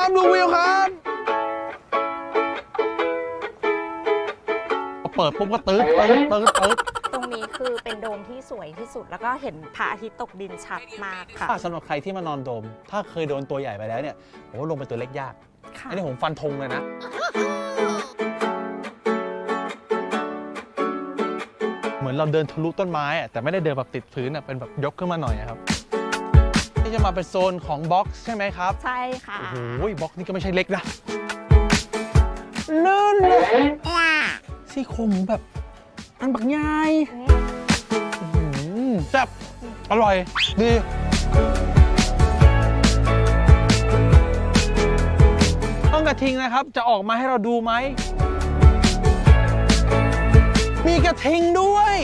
ครัดูวิวครับเปิดปุ๊บก็ตื้อตื้อตื้อตื้อตรงนี้คือเป็นโดมที่สวยที่สุด แล้วก็เห็นพระอาทิตย์ตกดินชัดมากค่ะสำหรับใครที่มานอนโดม ถ้าเคยโดนตัวใหญ่ไปแล้วเนี่ยผมว่าลงไปตัวเล็กยาก อันนี้ผมฟันธงเลยนะเหมือนเราเดินทะลุต้นไม้อะแต่ไม่ได้เดินแบบติดพื้นอะเป็นแบบยกขึ้นมาหน่อยครับ นี่จะมาเป็นโซนของบ็อกซ์ใช่ไหมครับใช่ค่ะ โอ้โหบ็อกซ์นี่ก็ไม่ใช่เล็กนะลื่นเลยซี่โครงหมูแบบอันบักใหญ่อื้อหือแซ่บอร่อย ดี ต้องกระทิงนะครับ จะออกมาให้เราดูไหม มีกระทิงด้วย